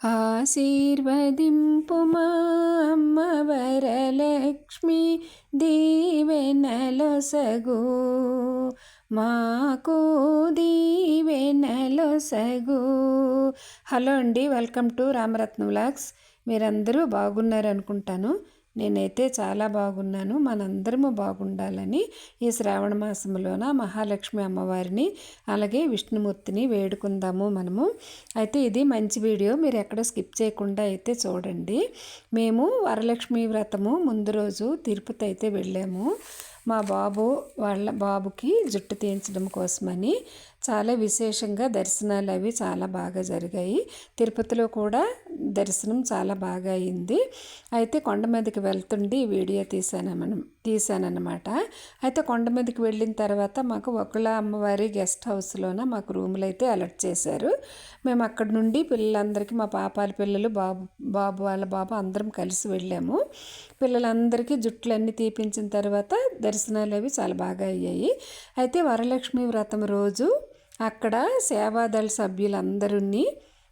ఆశీర్వదింపుమా అమ్మ వరలక్ష్మి దీవెనలొసగు మాకు దీవెనలొసగు హలో అండి వెల్కమ్ టు రామరత్న వ్లాగ్స్ మీరందరూ బాగున్నారు అనుకుంటాను నేనైతే చాలా బాగున్నాను. మనందరము బాగుండాలని ఈ శ్రావణ మాసంలోన మహాలక్ష్మి అమ్మవారిని అలాగే విష్ణుమూర్తిని వేడుకుందాము మనము. అయితే ఇది మంచి వీడియో. మీరు ఎక్కడ స్కిప్ చేయకుండా అయితే చూడండి. మేము వరలక్ష్మి వ్రతము ముందు రోజు తిరుపతి అయితే వెళ్ళాము. మా బాబు వాళ్ళ బాబుకి జుట్టు తీయించడం కోసమని చాలా విశేషంగా దర్శనాలు అవి చాలా బాగా జరిగాయి. తిరుపతిలో కూడా దర్శనం చాలా బాగా అయింది. అయితే కొండ మీదకి వెళ్తుండి వీడియో తీశాను మనం తీశానమాట అయితే కొండ మీదకి వెళ్ళిన తర్వాత మాకు ఒకళ్ళ అమ్మవారి గెస్ట్ హౌస్లోన మాకు రూములు అయితే అలర్ట్ చేశారు. మేము అక్కడ నుండి పిల్లలందరికీ మా పాపాల పిల్లలు బాబు బాబు వాళ్ళ బాబు అందరం కలిసి వెళ్ళాము. పిల్లలందరికీ జుట్లన్నీ తీపించిన తర్వాత దర్శనాలు అవి చాలా బాగా అయ్యాయి. అయితే వరలక్ష్మి వ్రతం రోజు అక్కడ సేవాదళ సభ్యులందరూ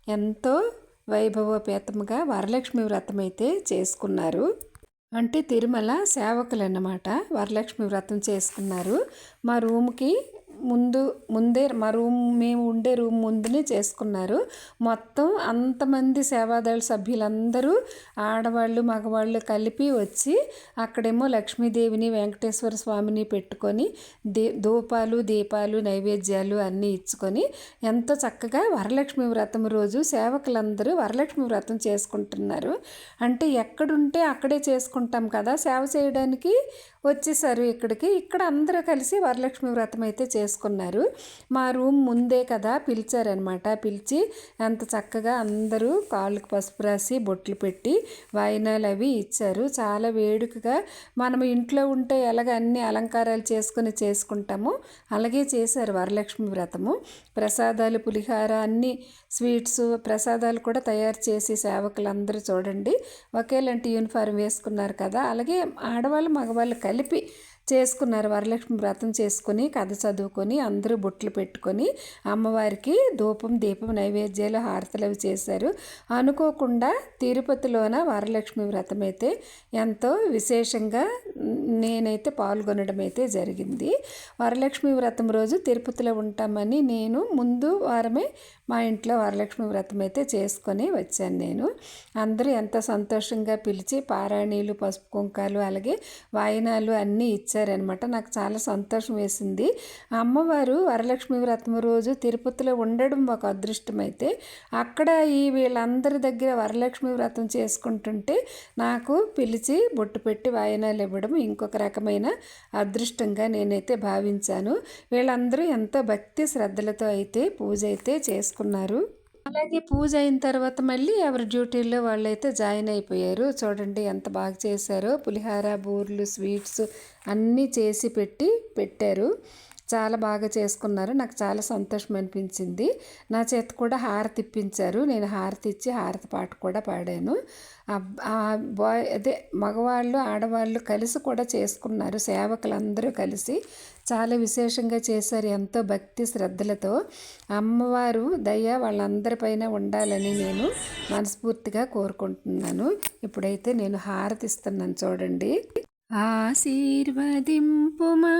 ఎంతో వైభవపేతముగా వరలక్ష్మి వ్రతం అయితే చేసుకున్నారు. అంటే తిరుమల సేవకులు అన్నమాట వరలక్ష్మి వ్రతం చేసుకున్నారు. మా రూమ్కి ముందు ముందే మా రూమ్ మేము ఉండే రూమ్ ముందునే చేసుకున్నారు. మొత్తం అంతమంది సేవాదళ సభ్యులందరూ ఆడవాళ్ళు మగవాళ్ళు కలిపి వచ్చి అక్కడేమో లక్ష్మీదేవిని వెంకటేశ్వర స్వామిని పెట్టుకొని దీ ధూపాలు దీపాలు నైవేద్యాలు అన్నీ ఇచ్చుకొని ఎంతో చక్కగా వరలక్ష్మి వ్రతం రోజు సేవకులందరూ వరలక్ష్మి వ్రతం చేసుకుంటున్నారు. అంటే ఎక్కడుంటే అక్కడే చేసుకుంటాం కదా సేవ చేయడానికి? వచ్చేసారు ఇక్కడికి. ఇక్కడ అందరూ కలిసి వరలక్ష్మి వ్రతం అయితే చేసుకున్నారు. మా రూమ్ ముందే కదా పిలిచారనమాట పిలిచి అంత చక్కగా అందరూ కాళ్ళకు పసుపు రాసి బొట్లు పెట్టి వాయినాలు అవి ఇచ్చారు. చాలా వేడుకగా మనం ఇంట్లో ఉంటే ఎలాగ అన్ని అలంకారాలు చేసుకుని చేసుకుంటామో అలాగే చేశారు వరలక్ష్మి వ్రతము. ప్రసాదాలు పులిహార అన్ని స్వీట్స్ ప్రసాదాలు కూడా తయారు చేసి సేవకులందరూ చూడండి. ఒకేలాంటి యూనిఫారం వేసుకున్నారు కదా. అలాగే ఆడవాళ్ళు మగవాళ్ళు కలిసి కలిపి చేసుకున్నారు. వరలక్ష్మి వ్రతం చేసుకొని కథ చదువుకొని అందరూ బొట్లు పెట్టుకొని అమ్మవారికి ధూపం దీపం నైవేద్యాలు హారతలు అవి చేశారు. అనుకోకుండా తిరుపతిలోన వరలక్ష్మి వ్రతం అయితే ఎంతో విశేషంగా నేనైతే పాల్గొనడం అయితే జరిగింది. వరలక్ష్మి వ్రతం రోజు తిరుపతిలో ఉంటామని నేను ముందు వారమే మా ఇంట్లో వరలక్ష్మి వ్రతం అయితే చేసుకొని వచ్చాను నేను. అందరూ ఎంతో సంతోషంగా పిలిచి పారాణీలు పసుపు కుంకాలు అలాగే వాయినాలు అన్నీ ఇచ్చారనమాట నాకు చాలా సంతోషం వేసింది. అమ్మవారు వరలక్ష్మి వ్రతం రోజు తిరుపతిలో ఉండడం ఒక అదృష్టం అయితే అక్కడ ఈ వీళ్ళందరి దగ్గర వరలక్ష్మి వ్రతం చేసుకుంటుంటే నాకు పిలిచి బొట్టు పెట్టి వాయినాలు ఇవ్వడం ఇంకొక రకమైన అదృష్టంగా నేనైతే భావించాను. వీళ్ళందరూ ఎంతో భక్తి శ్రద్ధలతో అయితే పూజ అయితే చేసుకున్నారు. అలాగే పూజ అయిన తర్వాత మళ్ళీ ఎవరి డ్యూటీల్లో వాళ్ళైతే జాయిన్ అయిపోయారు. చూడండి ఎంత బాగా చేశారో. పులిహార బూర్లు స్వీట్స్ అన్నీ చేసి పెట్టి పెట్టారు. చాలా బాగా చేసుకున్నారు. నాకు చాలా సంతోషం అనిపించింది. నా చేతి కూడా హారతి ఇప్పించారు. నేను హారతి ఇచ్చి హారతి పాట కూడా పాడాను. బాయ్ అదే మగవాళ్ళు ఆడవాళ్ళు కలిసి కూడా చేసుకున్నారు. సేవకులందరూ కలిసి చాలా విశేషంగా చేశారు ఎంతో భక్తి శ్రద్ధలతో. అమ్మవారు దయ వాళ్ళందరిపైన ఉండాలని నేను మనస్ఫూర్తిగా కోరుకుంటున్నాను. ఇప్పుడైతే నేను హారతిస్తున్నాను చూడండి. ఆశీర్వదింపుమా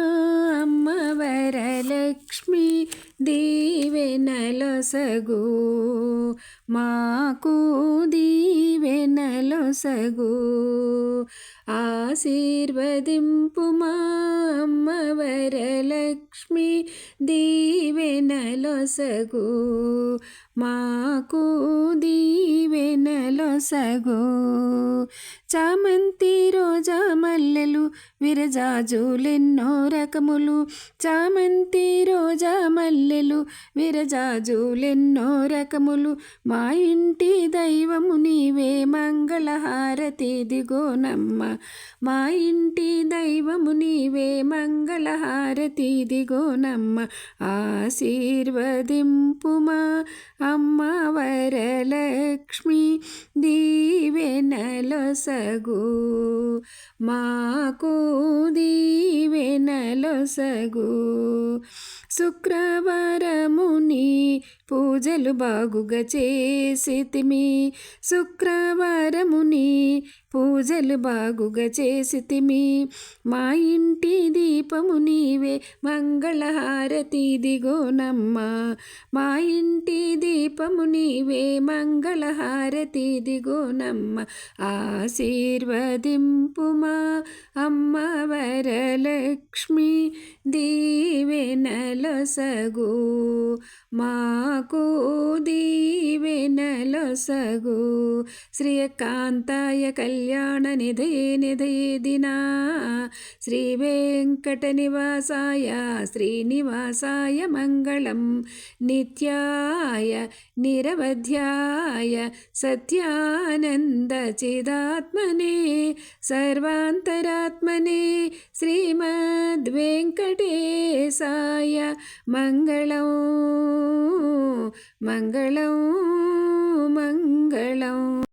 అమ్మ వరలక్ష్మి దీవెనలొసగు మాకు దీవెనలొసగు ఆశీర్వదింపుమా అమ్మ వరలక్ష్మి దీవెనలొసగు మాకు దీవెనలొసగు చామంతి రోజమ విరజాజులెన్నో రకములు చామంతి రోజా మల్లెలు విరజాజులెన్నో రకములు. మా ఇంటి దైవము నీవే మంగళహారతి దిగోనమ్మ మా ఇంటి దైవము నీవే మంగళహారతి దిగోనమ్మ ఆశీర్వదింపుమా అమ్మ వరలక్ష్మి దీవెనలొసగు మాకు దీవెనలొసగు శుక్రవారముని పూజలు బాగుగా చేసితిమి. శుక్రవారముని పూజలు బాగుగా చేసితిమి. మా ఇంటి దీపము నీవే మంగళహారతి దిగోనమ్మ మా ఇంటి దీపము నీవే మంగళహారతి దిగోనమ్మ ఆశీర్వదింపుమా అమ్మ వరలక్ష్మి దీవెనలొసగు మాకు దీవెనలొసగు శ్రీకాంతాయ కళ్యాణ నిధయే నిధయే దినా. శ్రీ వెంకట నివాసాయ శ్రీనివాసాయ మంగళం. నిత్యాయ నిరవధ్యాయ సత్యానంద చిదాత్మనే. సర్వాంతరాత్మనే శ్రీమద్వెంకటేశాయ మంగళం మంగళం. మంగళం